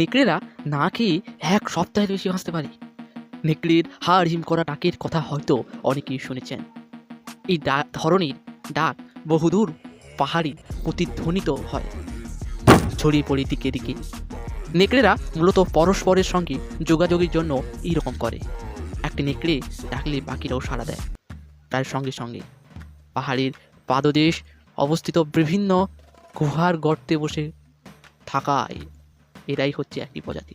নেকড়েরা না খেয়ে এক সপ্তাহের বেশি বাঁচতে পারে। নেকড়ের হাড় হিম করা ডাকের কথা হয়তো অনেকেই শুনেছেন। এই ধরনের ডাক বহুদূর পাহাড়ি প্রতিধ্বনিত হয়। ছড়িয়ে পড়ে দিকে দিকে। নেকড়েরা মূলত পরস্পরের সঙ্গে যোগাযোগের জন্য এইরকম করে। একটি নেকড়ে ডাকলে বাকিরাও সাড়া দেয়। তার সঙ্গে সঙ্গে পাহাড়ের পাদদেশ অবস্থিত বিভিন্ন গুহার গর্তে বসে থাকায় এরাই হচ্ছে একটি প্রজাতি।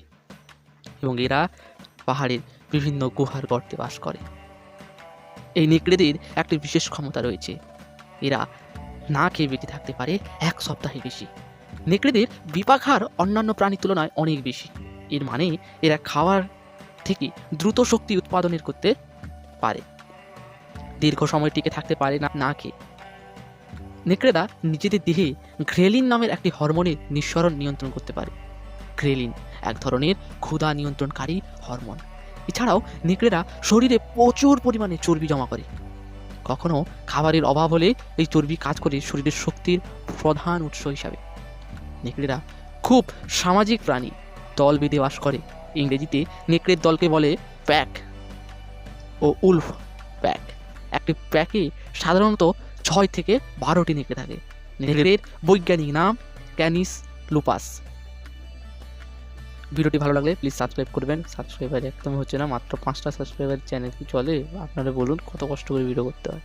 এবং এরা পাহাড়ের বিভিন্ন গুহার গর্তে বাস করে। এই নেকড়েদের একটি বিশেষ ক্ষমতা রয়েছে। এরা না খেয়ে বেঁচে থাকতে পারে এক সপ্তাহে বেশি। নেকড়েদের বিপাখার অন্যান্য প্রাণীর তুলনায় অনেক বেশি। এর মানে এরা খাওয়ার থেকে দ্রুত শক্তি উৎপাদনের করতে পারে। দীর্ঘ সময় টিকে থাকতে পারে না না খেয়ে। নেকড়েরা নিজেদের দেহে ঘ্রেলিন নামের একটি হরমোনের নিঃসরণ নিয়ন্ত্রণ করতে পারে। ঘ্রেলিন এক ধরনের ক্ষুধা নিয়ন্ত্রণকারী হরমোন। এছাড়াও নেকড়েরা শরীরে প্রচুর পরিমাণে চর্বি জমা করে। কখনো খাবারের অভাব হলে এই চর্বি কাজ করে শরীরের শক্তির প্রধান উৎস হিসাবে। নেকড়েরা খুব সামাজিক প্রাণী, দল বেঁধে বাস করে। ইংরেজিতে নেকড়ের দলকে বলে প্যাক ও উলফ প্যাক। একটি প্যাকে সাধারণত ছয় থেকে বারোটি নেকড়ে থাকে। নেকড়ের বৈজ্ঞানিক নাম ক্যানিস লুপাস। ভিডিওটি ভালো লাগলে প্লিজ সাবস্ক্রাইব করবেন। সাবস্ক্রাইবার একদমই হচ্ছে না, মাত্র পাঁচটা সাবস্ক্রাইবার চ্যানেল কি চলে? আপনারা বলুন কত কষ্ট করে ভিডিও করতে হয়।